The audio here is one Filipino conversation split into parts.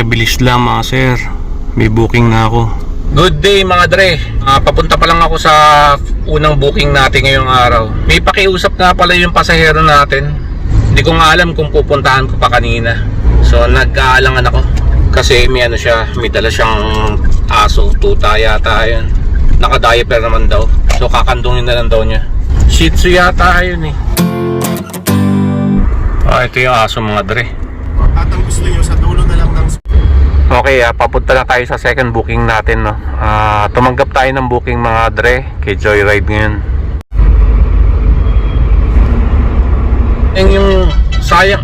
Pakibilis lang mga sir. May booking na ako. Good day mga dre. Ah, papunta pa lang ako sa unang booking natin ngayong araw. May pakiusap nga pala yung pasahero natin. Hindi ko nga alam kung pupuntahan ko pa kanina. So nag-aalangan ako. Kasi may ano siya, may dala siyang aso, tuta yata yun. Naka-diaper naman daw. So kakandungin na lang daw niya. Shih Tzu yata yun eh. Ah, ito yung aso mga dre. At ang gusto nyo sa ng Okay, ah, papunta na tayo sa second booking natin, no. Ah, tumanggap tayo ng booking mga dre kay Joyride ngayon. Yung, yung sayang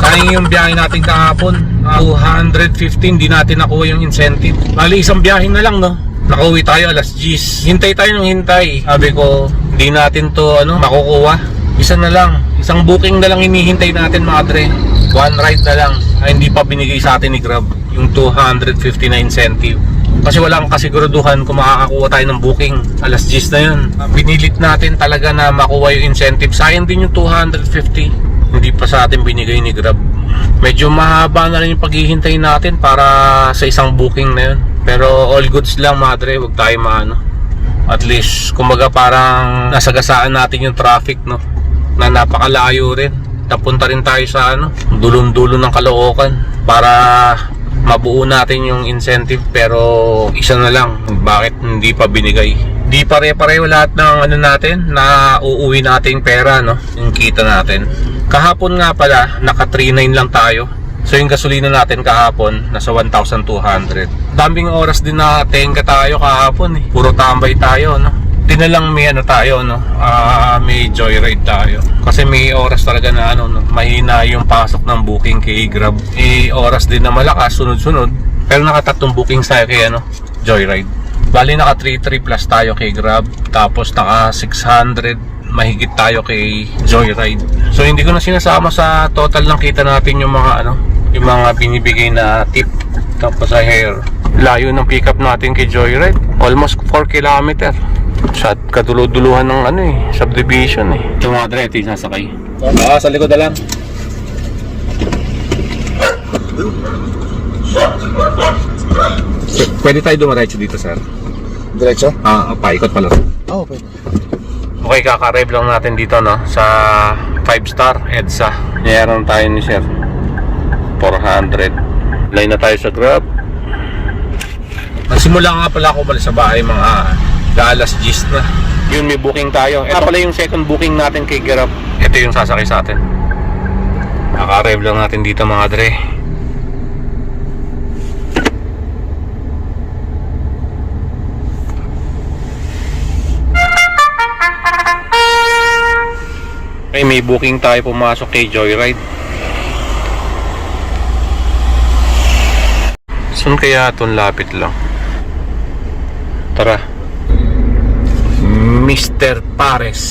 Sayang yung biyahe natin kahapon. Ah, 215, di natin nakuha yung incentive. Bali, isang biyahe na lang, no? Nakauwi tayo alas 10. Hintay tayo ng hintay. Sabi ko, di natin to, ano, makukuha. Isa na lang. Isang booking na lang hinihintay natin, mga dre. One ride na lang. Ay, hindi pa binigay sa atin ni Grab yung 250 na incentive. Kasi walang kasiguraduhan kung makakakuha tayo ng booking. Alas 10 na yun. Binilit natin talaga na makuha yung incentive. Sayang din yung 250. Hindi pa sa atin binigay ni Grab. Medyo mahaba na rin yung paghihintay natin para sa isang booking na yun. Pero all goods lang madre, wag tayo maano. At least, kumbaga parang nasagasaan natin yung traffic, no? Na napakalayo rin. Napunta rin tayo sa ano, dulong-dulo ng Caloocan para mabuo natin yung incentive pero isa na lang bakit hindi pa binigay? Di pare-pareho lahat ng ano natin na uuwi nating pera no? Yung kita natin. Kahapon nga pala naka 39 lang tayo. So yung gasolina natin kahapon nasa 1,200 daming oras din na tenga tayo kahapon eh. Puro tambay tayo no tinalang may ano tayo no? Ah may joyride tayo. Kasi may oras talaga na ano no, mahina yung pasok ng booking kay Grab. Eh oras din na malakas sunod-sunod. Pero nakatatlong booking tayo kay ano joyride. Bali naka 33 plus tayo kay Grab. Tapos naka 600 mahigit tayo kay Joyride. So hindi ko na sinasama sa total ng kita natin yung mga ano, yung mga binibigay na tip. Tapos sa hair. Layo ng pickup natin kay Joyride, almost 4 kilometer. Sa kaduluduluhan ng ano eh, subdivision eh. Yung mga dre, ito yung sasakay. Ah, sa likod na lang. P- pwede tayo dumiretso dito, sir. Diretso? Ah, paikot pala. Oo, oh, pwede. Okay, kaka-arrive lang natin dito no sa 5 star EDSA. Meron tayo ni Sir. 400. Line na tayo sa Grab. Nagsimula nga pala ako balik sa bahay mga alas 10 na. Yun, may booking tayo. Ito pala yung second booking natin kay Grab. Ito yung sasakay sa atin. Kaka-arrive lang natin dito mga dre. Okay, may booking tayo pumasok kay Joyride. Saan kaya itong lapit lang? Tara. Mr. Pares.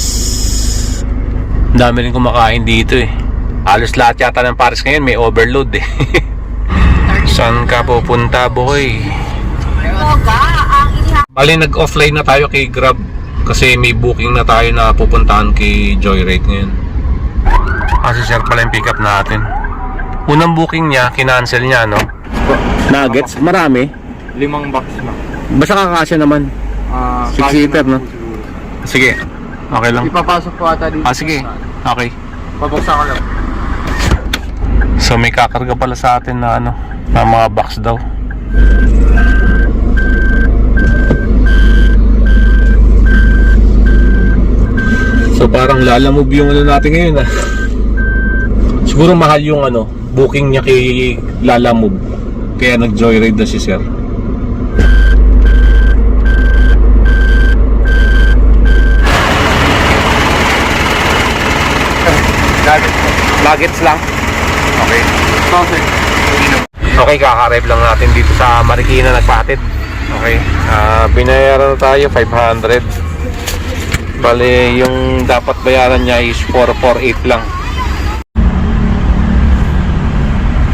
Ang Dami rin kumakain dito eh. Halos lahat yata ng Pares ngayon may overload eh. Saan ka pupunta boy? Bali nag-offline na tayo kay Grab kasi may booking na tayo na pupuntahan kay Joyride ngayon. Kasi sir pala yung pick up natin. Unang booking niya, kinancel niya, no? Nuggets? Marami? Limang box na. Basta kakasya naman. Ah, Six-seater, no? Sige. Okay lang. Ipapasok po ata dito. Ah, sige. Okay. Pabuksan ko lang. So may kakarga pala sa atin na ano, na mga box daw. So parang lalamove yung ano natin ngayon ah. Siguro mahal yung ano, booking niya kay Lalamove. Kaya nag-joyride na si Sir. Nuggets lang. Okay. Sausage. Okay, kaka-arrive lang natin dito sa Marikina nagpatid. Okay. Ah, binayaran na tayo 500. Bale, yung dapat bayaran niya is 448 lang.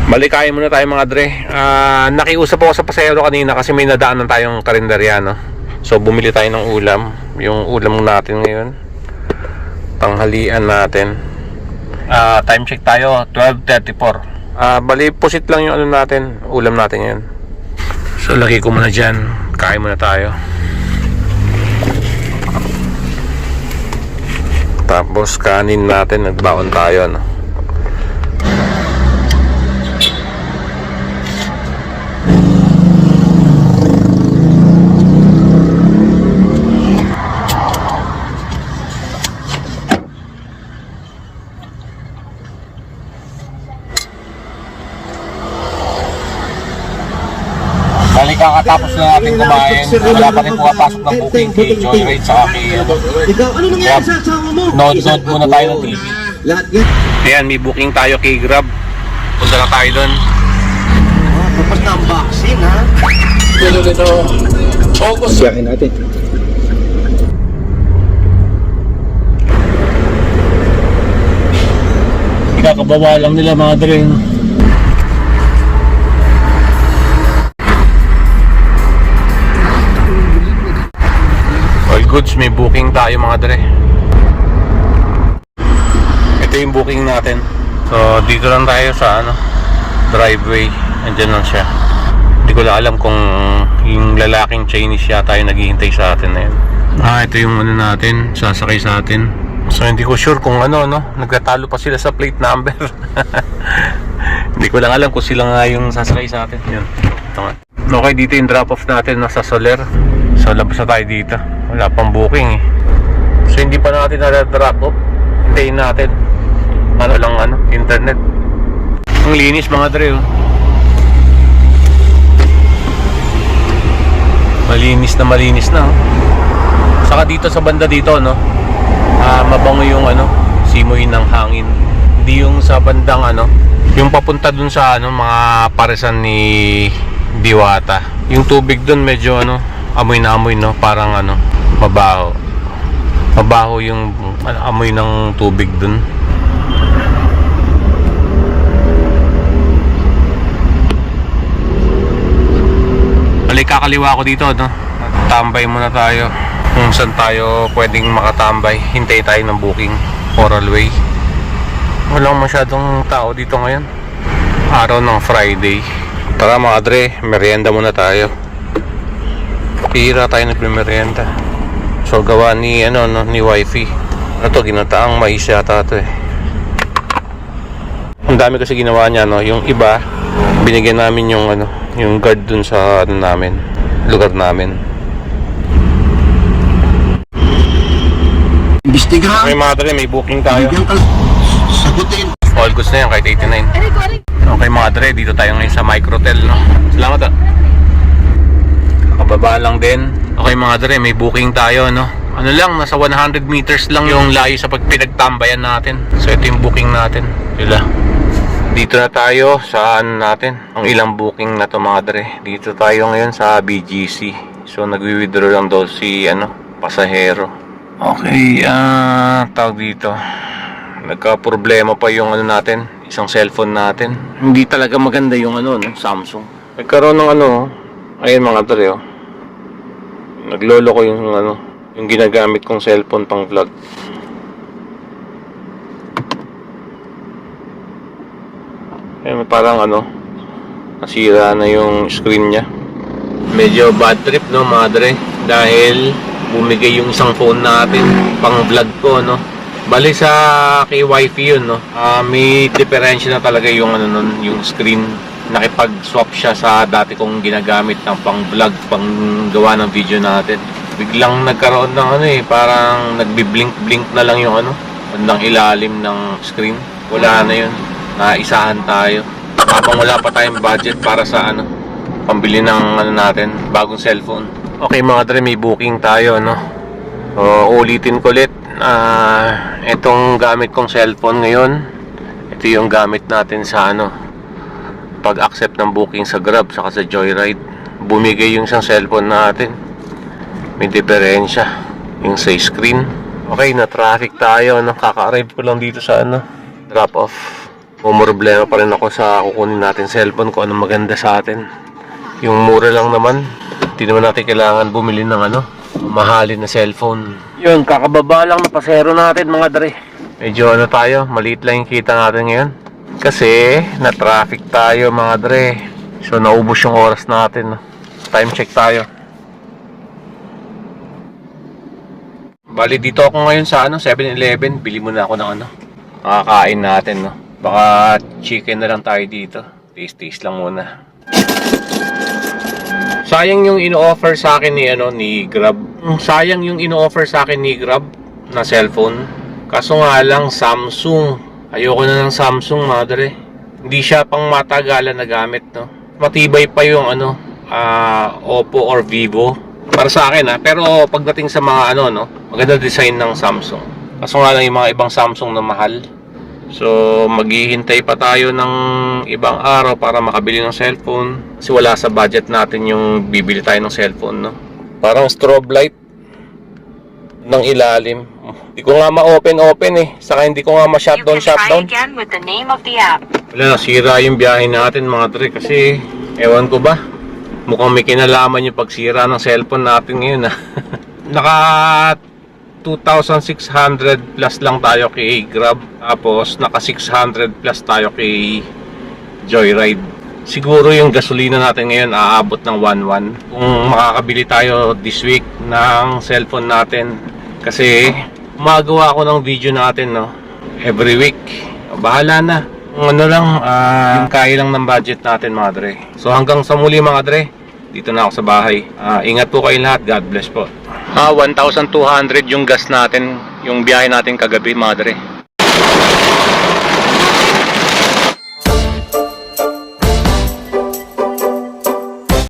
Balikayin muna tayo mga dre. Ah, nakiusap ako sa pasahero kanina kasi may nadaanan tayong karinderya, no? So, bumili tayo ng ulam. Yung ulam natin ngayon. Tanghalian natin. Ah, time check tayo, 12.34. Ah, bali, pusit lang yung ano natin, ulam natin yan. So, lagay ko muna dyan. Kain muna tayo. Tapos, kanin natin, nagbaon tayo, no? Kakatapos na natin kumain, wala pa rin pumapasok ng booking kay sa akin. Ikaw, ano nangyari sa asawa mo? Nod-nod muna tayo ng TV. Ayan, may booking tayo kay Grab. Punta na tayo doon. Ah, Tapos na ang vaccine, ha? Dito, dito. Focus. Siyakin natin. Ikakabawa lang nila mga dre. Goods, may booking tayo mga dre. Ito yung booking natin. So, dito lang tayo sa ano, driveway. Andyan lang siya. Hindi ko alam kung yung lalaking Chinese yata yung naghihintay sa atin na yun. Ah, ito yung ano natin, sasakay sa atin. So hindi ko sure kung ano no, nagtatalo pa sila sa plate number. hindi ko lang alam kung sila nga yung sasakay sa atin. Yun. Ito nga. Okay, dito yung drop off natin nasa Soler. So labas na tayo dito. Wala pang booking eh. So hindi pa natin na-drop off. Hintayin natin. Ano lang ano, internet. Ang linis mga dre oh. Malinis na malinis na oh. Saka dito sa banda dito no. Ah, mabango yung ano, simoy ng hangin. Hindi yung sa bandang ano, yung papunta dun sa ano, mga paresan ni Diwata. Yung tubig dun medyo ano, amoy na amoy no, parang ano, mabaho. Mabaho yung ano, amoy ng tubig dun. Balik kakaliwa ko dito, no? Tambay muna tayo. Kung saan tayo pwedeng makatambay. Hintay tayo ng booking. Coral Way. Walang masyadong tao dito ngayon. Araw ng Friday. Tara mga dre, merienda muna tayo. Pira tayo nagme-merienda. So gawa ni ano no, ni wifey. Ano to, ginataang mais yata to eh. Ang dami kasi ginawa niya no, yung iba binigyan namin yung ano, yung guard dun sa ano namin, lugar namin. Imbestigahan. Okay mga dre, may booking tayo. Sagutin. All goods na yan, kahit 89. Okay mga dre, dito tayo ngayon sa Microtel, no? Salamat ah. Kababa lang din. Okay mga dre, may booking tayo, no? Ano lang, nasa 100 meters lang yung layo sa pagpinagtambayan natin. So ito yung booking natin. Sila. Dito na tayo sa ano natin. Ang ilang booking na to mga dre. Dito tayo ngayon sa BGC. So nagwi-withdraw lang daw si ano, pasahero. Okay, ah, tawag dito nagka-problema pa yung ano natin, isang cellphone natin. Hindi talaga maganda yung ano, no, Samsung. Nagkaroon ng ano, ayun mga tore, oh. Naglolo ko yung ano, yung ginagamit kong cellphone pang vlog. Ayun, parang ano, nasira na yung screen niya. Medyo bad trip, no, madre, dahil bumigay yung isang phone natin pang vlog ko, no. Bali sa kay wifi yun, no? Ah, may diferensya na talaga yung ano nun, yung screen. Nakipag-swap siya sa dati kong ginagamit ng pang vlog, pang gawa ng video natin. Biglang nagkaroon ng ano eh, parang nagbi-blink-blink na lang yung ano, bandang ilalim ng screen. Wala na yun. Naisahan tayo. Habang wala pa tayong budget para sa ano, pambili ng ano natin, bagong cellphone. Okay mga dre, may booking tayo, no? So, ulitin ko ulit. Ah, itong gamit kong cellphone ngayon, ito yung gamit natin sa ano, pag-accept ng booking sa Grab saka sa Joyride. Bumigay yung isang cellphone natin. May diferensya yung sa screen. Okay, na traffic tayo, no? Kaka-arrive ko lang dito sa ano, drop off. problema pa rin ako sa kukunin natin cellphone kung anong maganda sa atin. Yung mura lang naman, hindi naman natin kailangan bumili ng ano, mahalin na cellphone. Yun, kakababa lang na pasero natin mga dre. Medyo ano tayo, maliit lang yung kita natin ngayon. Kasi, na-traffic tayo mga dre. So, naubos yung oras natin. Time check tayo. Bali, dito ako ngayon sa ano, 7-Eleven. Bili muna ako ng ano. Makakain natin, no. Baka chicken na lang tayo dito. Taste-taste lang muna. Sayang yung ino-offer sa akin ni ano ni Grab. Sayang yung ino-offer sa akin ni Grab na cellphone. Kaso nga lang Samsung. Ayoko na ng Samsung, madre. Hindi siya pang matagalan na gamit, no. Matibay pa yung ano, ah, Oppo or Vivo. Para sa akin, ha. Pero pagdating sa mga ano, no, maganda design ng Samsung. Kaso nga lang yung mga ibang Samsung na mahal. So, maghihintay pa tayo ng ibang araw para makabili ng cellphone. Kasi wala sa budget natin yung bibili tayo ng cellphone, no? Parang strobe light ng ilalim. Hindi ko nga ma-open-open eh. Saka hindi ko nga You ma-shutdown, can try shutdown. Wala, nasira yung biyahe natin mga tre kasi ewan ko ba. Mukhang may kinalaman yung pagsira ng cellphone natin ngayon ah. Naka 2,600 plus lang tayo kay Grab. Tapos naka 600 plus tayo kay Joyride. Siguro yung gasolina natin ngayon aabot ng 1.1. Kung makakabili tayo this week ng cellphone natin. Kasi magawa ako ng video natin no. Every week. Bahala na. Ano lang, ah, yung kaya lang ng budget natin mga dre. So hanggang sa muli mga dre, dito na ako sa bahay. Ah, ingat po kayo lahat. God bless po. Ah, 1,200 yung gas natin, yung biyahe natin kagabi mga dre.